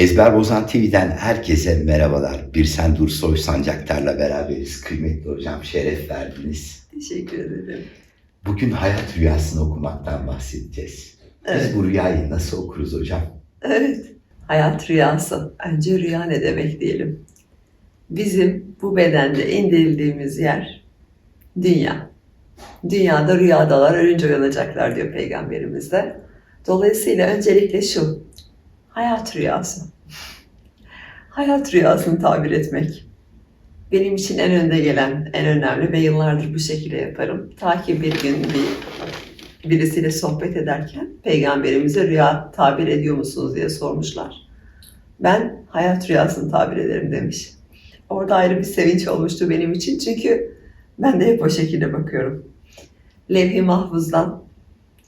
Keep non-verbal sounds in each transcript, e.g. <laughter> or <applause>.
Ezber Bozan TV'den herkese merhabalar. Bir Sen Dur Soy Sancaktar'la beraberiz. Kıymetli hocam şeref verdiniz. Teşekkür ederim. Bugün hayat rüyasını okumaktan bahsedeceğiz. Evet. Biz bu rüyayı nasıl okuruz hocam? Evet. Hayat rüyası. Önce rüya ne demek diyelim. Bizim bu bedende indirildiğimiz yer dünya. Dünyada rüyadalar ölünce uyanacaklar diyor peygamberimiz de. Dolayısıyla öncelikle şu. Hayat rüyası. Hayat rüyasını tabir etmek. Benim için en önde gelen, en önemli ve yıllardır bu şekilde yaparım. Ta ki bir gün bir birisiyle sohbet ederken peygamberimize rüya tabir ediyor musunuz diye sormuşlar. Ben hayat rüyasını tabir ederim demiş. Orada ayrı bir sevinç olmuştu benim için çünkü ben de hep o şekilde bakıyorum. Levh-i Mahfuz'dan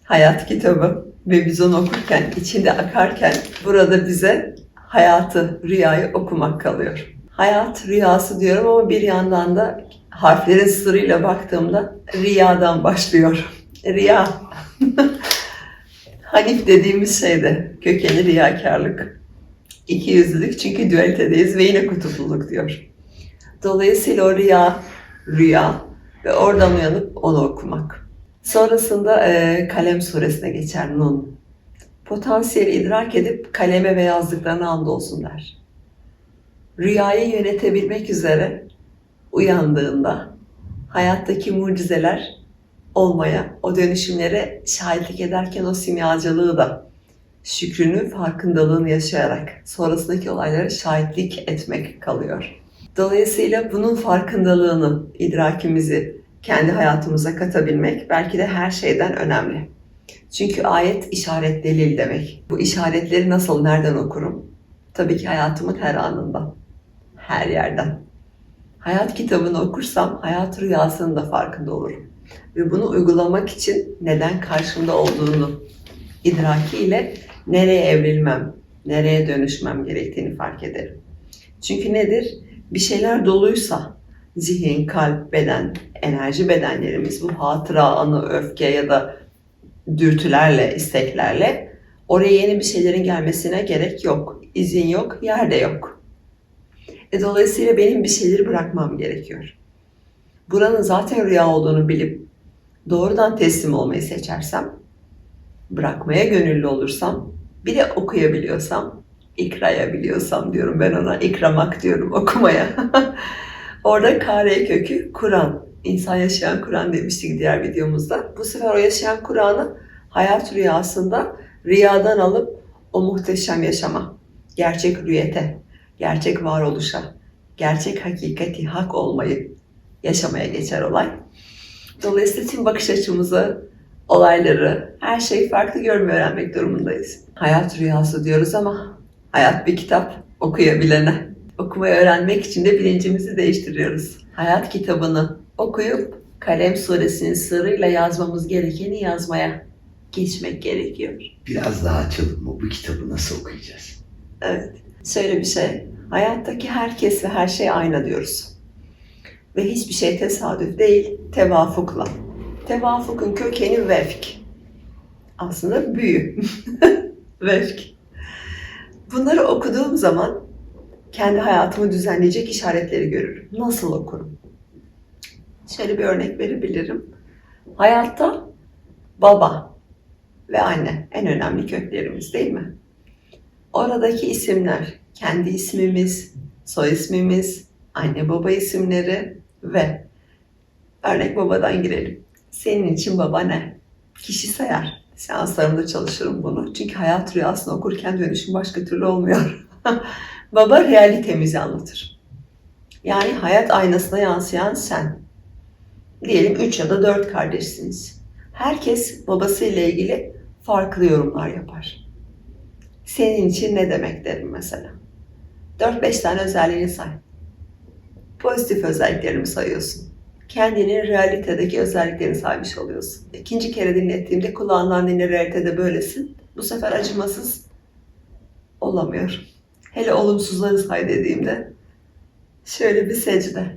hayat kitabı ve biz onu okurken, içinde akarken burada bize hayatı, rüyayı okumak kalıyor. Hayat rüyası diyorum ama bir yandan da harflerin sırrıyla baktığımda riyadan başlıyor. Riya. <laughs> Hanif dediğimiz şeyde kökeni riyakarlık. İki yüzlülük çünkü dualitedeyiz ve yine kutupluluk diyor. Dolayısıyla o riya, rüya ve oradan uyanıp onu okumak. Sonrasında e, Kalem suresine geçer Nun. Potansiyeli idrak edip kaleme ve yazdıklarına andolsun der. Rüyayı yönetebilmek üzere uyandığında hayattaki mucizeler olmaya, o dönüşümlere şahitlik ederken o simyacılığı da şükrünü, farkındalığını yaşayarak sonrasındaki olaylara şahitlik etmek kalıyor. Dolayısıyla bunun farkındalığını, idrakimizi kendi hayatımıza katabilmek belki de her şeyden önemli. Çünkü ayet işaret delil demek. Bu işaretleri nasıl, nereden okurum? Tabii ki hayatımın her anında, her yerden. Hayat kitabını okursam hayat rüyasının da farkında olurum ve bunu uygulamak için neden karşımda olduğunu idrakiyle nereye evrilmem, nereye dönüşmem gerektiğini fark ederim. Çünkü nedir? Bir şeyler doluysa zihin, kalp, beden, enerji bedenlerimiz bu hatıra, anı, öfke ya da dürtülerle, isteklerle oraya yeni bir şeylerin gelmesine gerek yok. İzin yok, yerde yok. E dolayısıyla benim bir şeyleri bırakmam gerekiyor. Buranın zaten rüya olduğunu bilip doğrudan teslim olmayı seçersem, bırakmaya gönüllü olursam, bir de okuyabiliyorsam, ikrayabiliyorsam diyorum ben ona, ikramak diyorum okumaya. <laughs> Orada kare kökü Kur'an. İnsan yaşayan Kur'an demiştik diğer videomuzda. Bu sefer o yaşayan Kur'an'ı hayat rüyasında riyadan alıp o muhteşem yaşama, gerçek rüyete, gerçek varoluşa, gerçek hakikati, hak olmayı yaşamaya geçer olay. Dolayısıyla tüm bakış açımızı, olayları, her şeyi farklı görmeyi öğrenmek durumundayız. Hayat rüyası diyoruz ama hayat bir kitap okuyabilene. Okumayı öğrenmek için de bilincimizi değiştiriyoruz. Hayat kitabını okuyup Kalem suresinin sırrıyla yazmamız gerekeni yazmaya geçmek gerekiyor. Biraz daha açalım mı? Bu kitabı nasıl okuyacağız? Evet. Şöyle bir şey. Hayattaki herkes ve her şey aynı diyoruz. Ve hiçbir şey tesadüf değil, tevafukla. Tevafukun kökeni vefk. Aslında büyü. <laughs> vefk. Bunları okuduğum zaman kendi hayatımı düzenleyecek işaretleri görürüm. Nasıl okurum? Şöyle bir örnek verebilirim. Hayatta baba ve anne en önemli köklerimiz değil mi? Oradaki isimler, kendi ismimiz, soy ismimiz, anne baba isimleri ve örnek babadan girelim. Senin için baba ne? Kişi sayar. Seanslarımda çalışırım bunu. Çünkü hayat rüyasını okurken dönüşüm başka türlü olmuyor. <laughs> baba realitemizi anlatır. Yani hayat aynasına yansıyan sen. Diyelim 3 ya da 4 kardeşsiniz. Herkes babasıyla ilgili farklı yorumlar yapar. Senin için ne demek derim mesela. 4-5 tane özelliğini say. Pozitif özelliklerini sayıyorsun. Kendinin realitedeki özelliklerini saymış oluyorsun. İkinci kere dinlettiğimde kulağından dinle realitede böylesin. Bu sefer acımasız olamıyorum. Hele olumsuzları say dediğimde şöyle bir secde.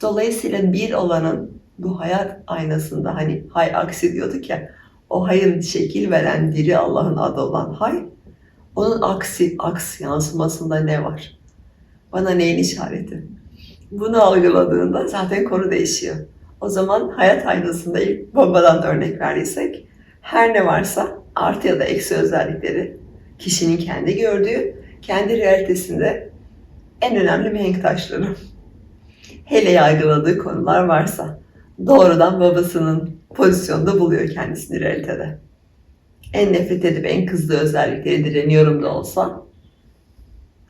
Dolayısıyla bir olanın bu hayat aynasında hani hay aksi diyorduk ya o hayın şekil veren diri Allah'ın adı olan hay Onun aksi, aks yansımasında ne var? Bana neyin işareti? Bunu algıladığında zaten konu değişiyor. O zaman hayat aynasında ilk babadan örnek verdiysek her ne varsa artı ya da eksi özellikleri kişinin kendi gördüğü, kendi realitesinde en önemli mihenk taşları. Hele yargıladığı konular varsa doğrudan babasının pozisyonda buluyor kendisini realitede. En nefret edip en kızdığı özellikleri direniyorum da olsa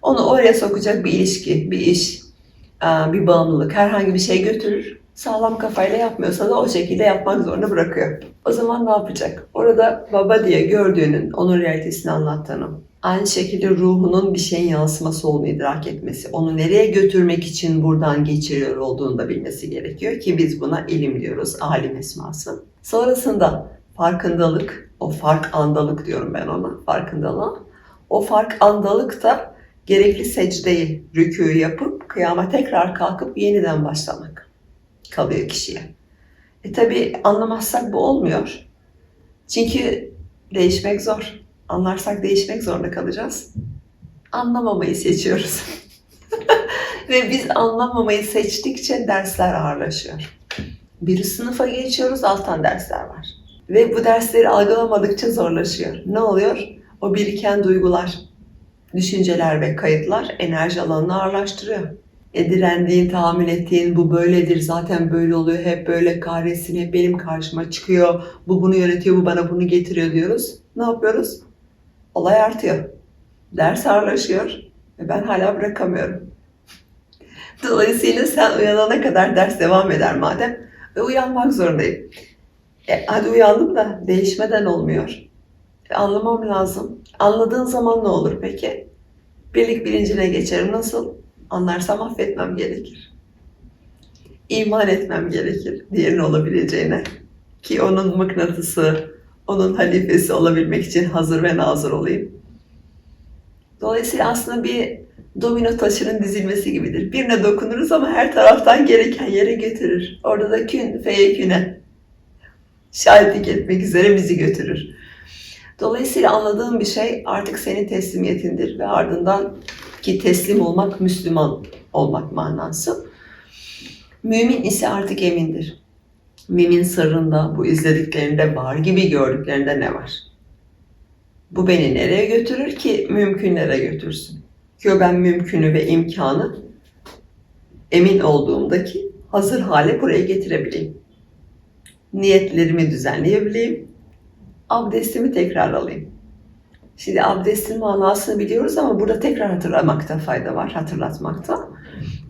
onu oraya sokacak bir ilişki, bir iş, aa, bir bağımlılık, herhangi bir şey götürür. Sağlam kafayla yapmıyorsa da o şekilde yapmak zorunda bırakıyor. O zaman ne yapacak? Orada baba diye gördüğünün onun realitesini anlattığını, aynı şekilde ruhunun bir şeyin yansıması olduğunu idrak etmesi, onu nereye götürmek için buradan geçiriyor olduğunu da bilmesi gerekiyor ki biz buna ilim diyoruz, alim esması. Sonrasında farkındalık, o fark andalık diyorum ben ona, farkındalığa. O fark andalık da gerekli secdeyi, rükûyu yapıp kıyama tekrar kalkıp yeniden başlamak kalıyor kişiye. E tabi anlamazsak bu olmuyor. Çünkü değişmek zor. Anlarsak değişmek zorunda kalacağız. Anlamamayı seçiyoruz. <laughs> Ve biz anlamamayı seçtikçe dersler ağırlaşıyor. Bir sınıfa geçiyoruz, alttan dersler var. Ve bu dersleri algılamadıkça zorlaşıyor. Ne oluyor? O biriken duygular, düşünceler ve kayıtlar enerji alanını ağırlaştırıyor. E, direndiğin, tahammül ettiğin bu böyledir, zaten böyle oluyor, hep böyle kahretsin, hep benim karşıma çıkıyor, bu bunu yönetiyor, bu bana bunu getiriyor diyoruz. Ne yapıyoruz? Olay artıyor. Ders ağırlaşıyor ve ben hala bırakamıyorum. Dolayısıyla sen uyanana kadar ders devam eder madem ve uyanmak zorundayım. E, hadi uyandım da değişmeden olmuyor. E, anlamam lazım. Anladığın zaman ne olur peki? Birlik bilincine geçerim. Nasıl? Anlarsam affetmem gerekir. İman etmem gerekir diğerinin olabileceğine. Ki onun mıknatısı, onun halifesi olabilmek için hazır ve nazır olayım. Dolayısıyla aslında bir domino taşının dizilmesi gibidir. Birine dokunuruz ama her taraftan gereken yere götürür. Orada da kün feyeküne şahitlik etmek üzere bizi götürür. Dolayısıyla anladığım bir şey artık senin teslimiyetindir ve ardından ki teslim olmak Müslüman olmak manası. Mümin ise artık emindir. Mümin sırrında, bu izlediklerinde var gibi gördüklerinde ne var? Bu beni nereye götürür ki mümkünlere götürsün? Ki ben mümkünü ve imkanı emin olduğumdaki hazır hale buraya getirebileyim. Niyetlerimi düzenleyebileyim. Abdestimi tekrar alayım. Şimdi abdestin manasını biliyoruz ama burada tekrar hatırlamakta fayda var, hatırlatmakta.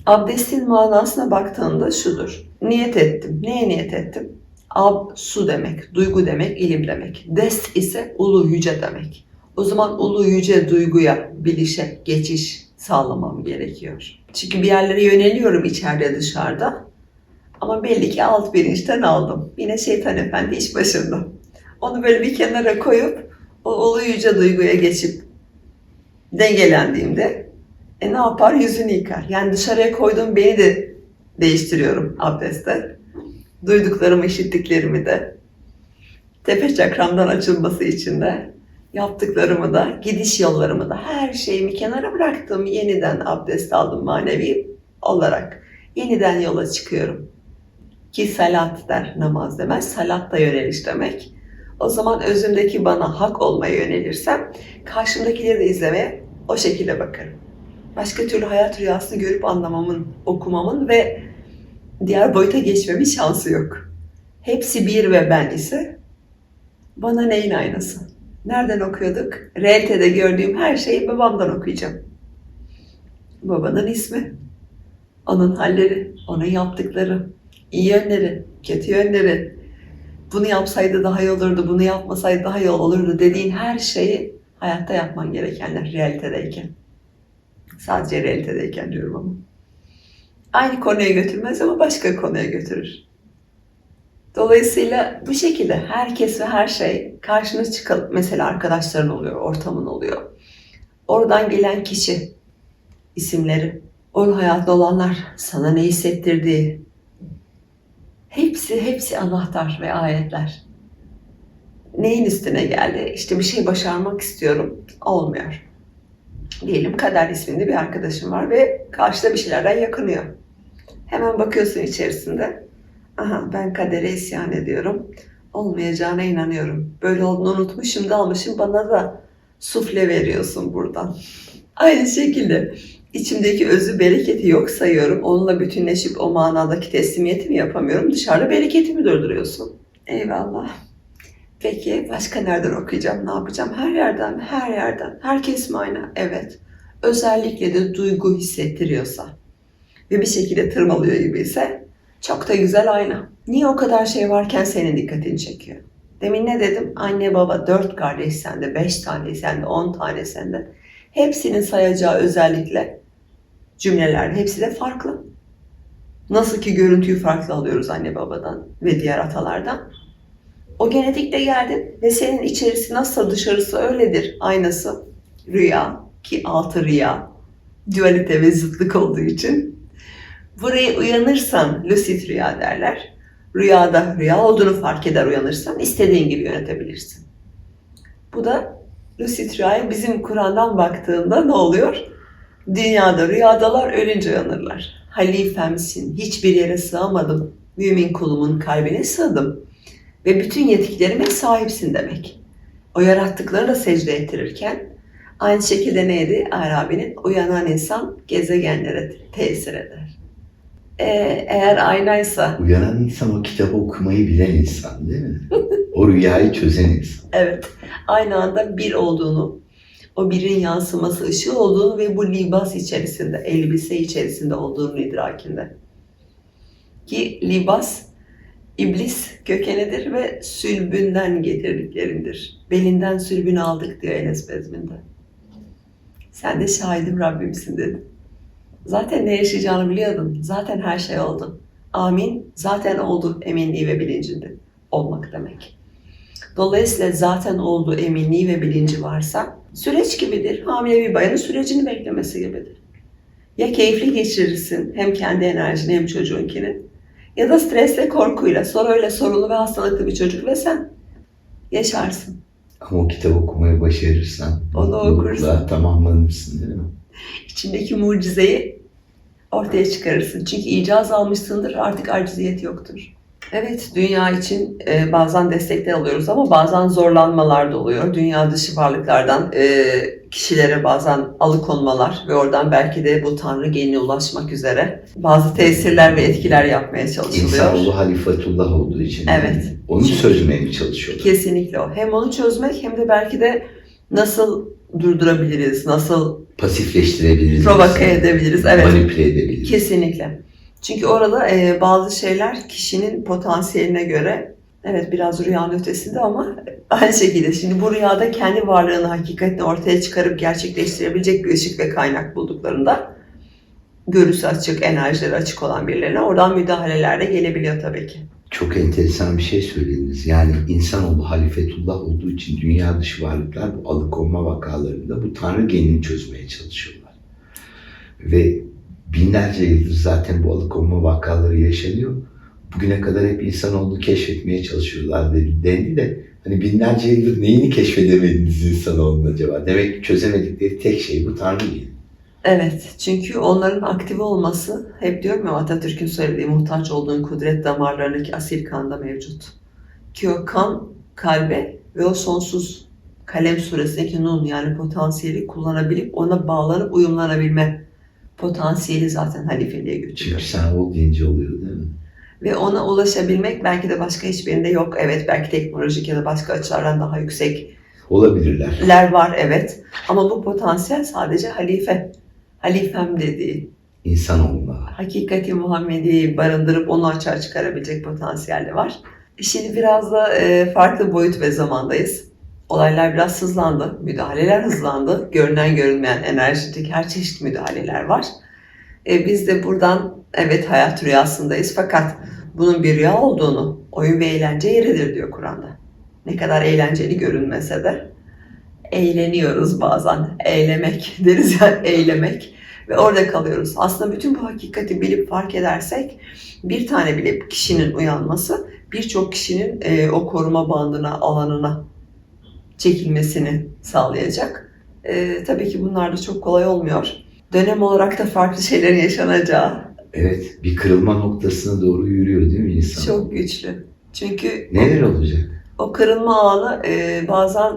Abdestin manasına baktığında şudur. Niyet ettim. Neye niyet ettim? Ab, su demek, duygu demek, ilim demek. Dest ise ulu yüce demek. O zaman ulu yüce duyguya, bilişe geçiş sağlamam gerekiyor. Çünkü bir yerlere yöneliyorum içeride dışarıda. Ama belli ki alt bilinçten aldım. Yine şeytan efendi iş başında. Onu böyle bir kenara koyup o ulu yüce duyguya geçip dengelendiğimde e ne yapar? Yüzünü yıkar. Yani dışarıya koyduğum beni de değiştiriyorum abdestte. Duyduklarımı, işittiklerimi de tepe çakramdan açılması için de yaptıklarımı da, gidiş yollarımı da her şeyimi kenara bıraktım. Yeniden abdest aldım manevi olarak. Yeniden yola çıkıyorum. Ki salat der, namaz demez. Salat da yöneliş demek. O zaman özümdeki bana hak olmaya yönelirsem karşımdakileri de izlemeye o şekilde bakarım. Başka türlü hayat rüyasını görüp anlamamın, okumamın ve diğer boyuta geçmemin şansı yok. Hepsi bir ve ben ise bana neyin aynası? Nereden okuyorduk? Realitede gördüğüm her şeyi babamdan okuyacağım. Babanın ismi, onun halleri, onun yaptıkları, iyi yönleri, kötü yönleri, bunu yapsaydı daha iyi olurdu, bunu yapmasaydı daha iyi olurdu dediğin her şeyi hayatta yapman gerekenler realitedeyken. Sadece realitedeyken diyorum ama. Aynı konuya götürmez ama başka konuya götürür. Dolayısıyla bu şekilde herkes ve her şey karşına çıkalıp mesela arkadaşların oluyor, ortamın oluyor. Oradan gelen kişi, isimleri, onun hayatında olanlar, sana ne hissettirdiği, hepsi hepsi anahtar ve ayetler. neyin üstüne geldi? İşte bir şey başarmak istiyorum. Olmuyor. Diyelim Kader isminde bir arkadaşım var ve karşıda bir şeylerden yakınıyor. Hemen bakıyorsun içerisinde. Aha ben kadere isyan ediyorum. Olmayacağına inanıyorum. Böyle olduğunu unutmuşum da almışım. Bana da sufle veriyorsun buradan. Aynı şekilde içimdeki özü bereketi yok sayıyorum. Onunla bütünleşip o manadaki teslimiyetimi yapamıyorum. Dışarıda bereketimi durduruyorsun. Eyvallah. Peki başka nereden okuyacağım, ne yapacağım? Her yerden, her yerden. Herkes mi aynı? Evet. Özellikle de duygu hissettiriyorsa ve bir şekilde tırmalıyor gibiyse çok da güzel ayna. Niye o kadar şey varken senin dikkatini çekiyor? Demin ne dedim? Anne baba dört kardeş sende, beş tane sende, on tane sende. Hepsinin sayacağı özellikle cümleler hepsi de farklı. Nasıl ki görüntüyü farklı alıyoruz anne babadan ve diğer atalardan. O genetikle geldin ve senin içerisi nasıl dışarısı öyledir aynası. Rüya ki altı rüya. Dualite ve zıtlık olduğu için. Buraya uyanırsan lucid rüya derler. Rüyada rüya olduğunu fark eder uyanırsan istediğin gibi yönetebilirsin. Bu da lucid rüyaya bizim Kur'an'dan baktığında ne oluyor? Dünyada rüyadalar ölünce uyanırlar. Halifemsin, hiçbir yere sığamadım. Mümin kulumun kalbine sığdım. Ve bütün yetkilerime sahipsin demek. O yarattıkları da secde ettirirken aynı şekilde neydi? Arabi'nin uyanan insan gezegenlere tesir eder. Ee, eğer aynaysa, Uyanan insan o kitabı okumayı bilen insan değil mi? o rüyayı çözen insan. <laughs> evet, aynı anda bir olduğunu, o birin yansıması ışığı olduğunu ve bu libas içerisinde, elbise içerisinde olduğunu idrakinde. Ki libas, iblis kökenidir ve sülbünden getirdiklerindir. Belinden sülbünü aldık diyor Enes Bezmin'de. Sen de şahidim Rabbimsin dedi. Zaten ne yaşayacağını biliyordun. Zaten her şey oldu. Amin. Zaten oldu eminliği ve bilincinde. Olmak demek. Dolayısıyla zaten oldu eminliği ve bilinci varsa süreç gibidir. Hamile bir bayanın sürecini beklemesi gibidir. Ya keyifli geçirirsin hem kendi enerjini hem çocuğunkini ya da stresle korkuyla sonra öyle sorunlu ve hastalıklı bir çocuk ve sen yaşarsın. Ama o kitabı okumayı başarırsan Onu okursan. tamamlanırsın değil mi? İçindeki mucizeyi ortaya çıkarırsın. Çünkü icaz almışsındır artık aciziyet yoktur. Evet, dünya için e, bazen destekler alıyoruz ama bazen zorlanmalar da oluyor. Dünya dışı varlıklardan e, kişilere bazen alıkonmalar ve oradan belki de bu tanrı genine ulaşmak üzere bazı tesirler ve etkiler yapmaya çalışılıyor. İnsanoğlu halifatullah olduğu için. Evet. Onu Çünkü- çözmeye mi çalışıyorlar? Kesinlikle o. Hem onu çözmek hem de belki de nasıl durdurabiliriz, nasıl Pasifleştirebiliriz. provoke edebiliriz. Evet. Manipüle edebiliriz. Kesinlikle. Çünkü orada e, bazı şeyler kişinin potansiyeline göre evet biraz rüyanın ötesinde ama aynı şekilde şimdi bu rüyada kendi varlığını hakikatini ortaya çıkarıp gerçekleştirebilecek bir ışık ve kaynak bulduklarında görüsü açık, enerjileri açık olan birilerine oradan müdahaleler de gelebiliyor tabii ki. Çok enteresan bir şey söylediniz. Yani insanoğlu halifetullah olduğu için dünya dışı varlıklar bu alıkonma vakalarında bu tanrı genini çözmeye çalışıyorlar. Ve binlerce yıldır zaten bu alıkonma vakaları yaşanıyor. Bugüne kadar hep insanoğlu keşfetmeye çalışıyorlar dendi de hani binlerce yıldır neyini keşfedemediniz insanoğlunun acaba? Demek ki çözemedikleri tek şey bu tanrı geni. Evet, çünkü onların aktive olması, hep diyorum ya Atatürk'ün söylediği muhtaç olduğun kudret damarlarındaki asil kanda mevcut. Ki o kan kalbe ve o sonsuz kalem suresindeki nun yani potansiyeli kullanabilip ona bağlanıp uyumlanabilme potansiyeli zaten halifeliğe götürüyor. Çünkü sen ol deyince oluyor değil mi? Ve ona ulaşabilmek belki de başka hiçbirinde yok. Evet belki teknolojik ya da başka açılardan daha yüksekler Olabilirler. var evet. Ama bu potansiyel sadece halife. Halifem dediği İnsanoğluna. hakikati Muhammedi'yi barındırıp onu açığa çıkarabilecek potansiyel de var. Şimdi biraz da e, farklı boyut ve zamandayız. Olaylar biraz hızlandı, müdahaleler hızlandı. Görünen görünmeyen enerjitik her çeşit müdahaleler var. E, biz de buradan evet hayat rüyasındayız fakat bunun bir rüya olduğunu, oyun ve eğlence yeridir diyor Kur'an'da. Ne kadar eğlenceli görünmese de eğleniyoruz bazen. Eylemek <laughs> deriz ya eylemek ve orada kalıyoruz. Aslında bütün bu hakikati bilip fark edersek bir tane bile kişinin uyanması birçok kişinin e, o koruma bandına, alanına çekilmesini sağlayacak. E, tabii ki bunlar da çok kolay olmuyor. Dönem olarak da farklı <laughs> şeylerin yaşanacağı Evet, bir kırılma noktasına doğru yürüyor değil mi insan? çok güçlü. Çünkü Neler olacak? o kırılma anı e, bazen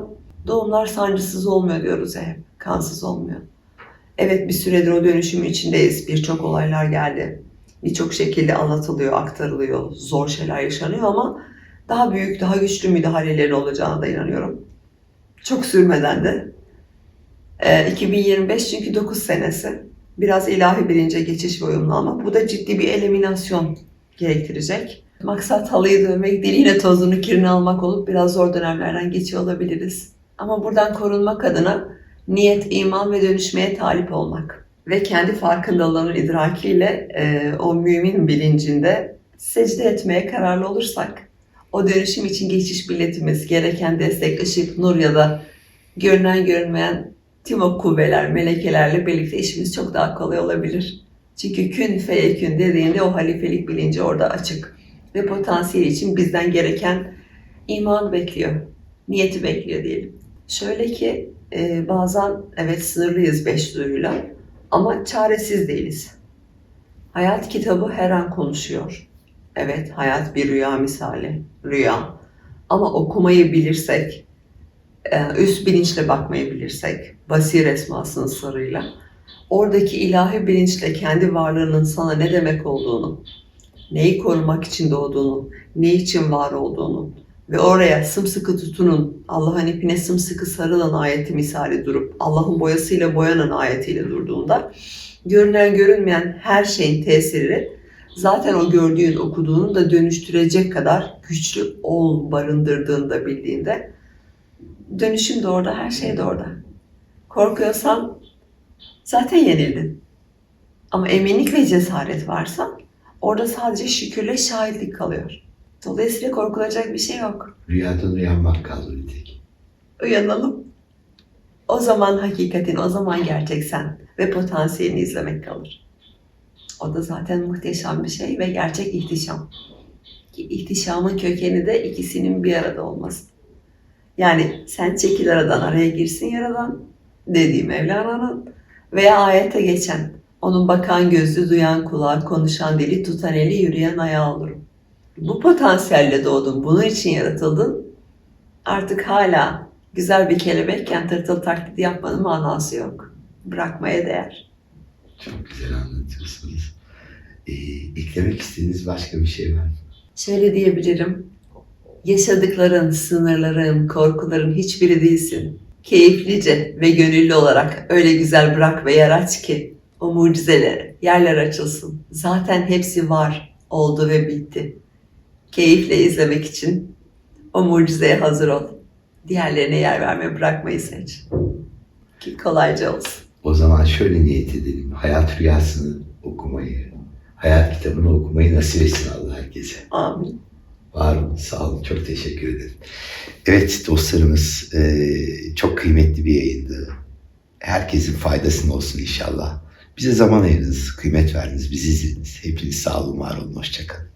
doğumlar sancısız olmuyor diyoruz hep. Kansız olmuyor. Evet bir süredir o dönüşümün içindeyiz. Birçok olaylar geldi. Birçok şekilde anlatılıyor, aktarılıyor. Zor şeyler yaşanıyor ama daha büyük, daha güçlü müdahalelerin olacağına da inanıyorum. Çok sürmeden de. E, 2025 çünkü 9 senesi. Biraz ilahi bilince geçiş ve uyumlanma. Bu da ciddi bir eliminasyon gerektirecek. Maksat halıyı dövmek değil tozunu kirini almak olup biraz zor dönemlerden geçiyor olabiliriz. Ama buradan korunmak adına niyet, iman ve dönüşmeye talip olmak. Ve kendi farkındalığının idrakiyle e, o mümin bilincinde secde etmeye kararlı olursak o dönüşüm için geçiş biletimiz, gereken destek, ışık, nur ya da görünen görünmeyen tüm o kuvveler, melekelerle birlikte işimiz çok daha kolay olabilir. Çünkü kün feyekün dediğinde o halifelik bilinci orada açık. Ve potansiyel için bizden gereken iman bekliyor. Niyeti bekliyor diyelim. Şöyle ki e, bazen evet sınırlıyız beş duyuyla ama çaresiz değiliz. Hayat kitabı her an konuşuyor. Evet hayat bir rüya misali. Rüya. Ama okumayı bilirsek, e, üst bilinçle bakmayı bilirsek, basir esmasının sırrıyla, oradaki ilahi bilinçle kendi varlığının sana ne demek olduğunu, neyi korumak için doğduğunu, ne için var olduğunu ve oraya sımsıkı tutunun, Allah'ın ipine sımsıkı sarılan ayeti misali durup, Allah'ın boyasıyla boyanan ayetiyle durduğunda, görünen görünmeyen her şeyin tesiri zaten o gördüğün, okuduğunu da dönüştürecek kadar güçlü ol barındırdığını bildiğinde dönüşüm de orada, her şey de orada. Korkuyorsan zaten yenildin. Ama eminlik ve cesaret varsa orada sadece şükürle şahitlik kalıyor. Dolayısıyla korkulacak bir şey yok. Rüyadan uyanmak kaldı bir tek. Uyanalım. O zaman hakikatin, o zaman gerçek sen ve potansiyelini izlemek kalır. O da zaten muhteşem bir şey ve gerçek ihtişam. Ki ihtişamın kökeni de ikisinin bir arada olması. Yani sen çekil aradan araya girsin yaradan dediği Mevlana'nın veya ayete geçen onun bakan gözü, duyan kulağı, konuşan dili, tutan eli, yürüyen ayağı olurum. Bu potansiyelle doğdun, bunun için yaratıldın. Artık hala güzel bir kelebekken tırtıl taklidi yapmanın manası yok. Bırakmaya değer. Çok güzel anlatıyorsunuz. Ee, eklemek istediğiniz başka bir şey var mı? Şöyle diyebilirim. Yaşadıkların, sınırların, korkuların hiçbiri değilsin. Keyiflice ve gönüllü olarak öyle güzel bırak ve yer aç ki o mucizeleri, yerler açılsın. Zaten hepsi var, oldu ve bitti. Keyifle izlemek için o mucizeye hazır ol. Diğerlerine yer verme, bırakmayı seç. Ki kolayca olsun. O zaman şöyle niyet edelim. Hayat rüyasını okumayı, hayat kitabını okumayı nasip etsin Allah herkese. Amin. Var olun, sağ olun. Çok teşekkür ederim. Evet dostlarımız eee, çok kıymetli bir yayındı. Herkesin faydasına olsun inşallah. Bize zaman ayırdınız, kıymet verdiniz, bizi izlediniz. Hepiniz sağ olun, var olun, hoşçakalın.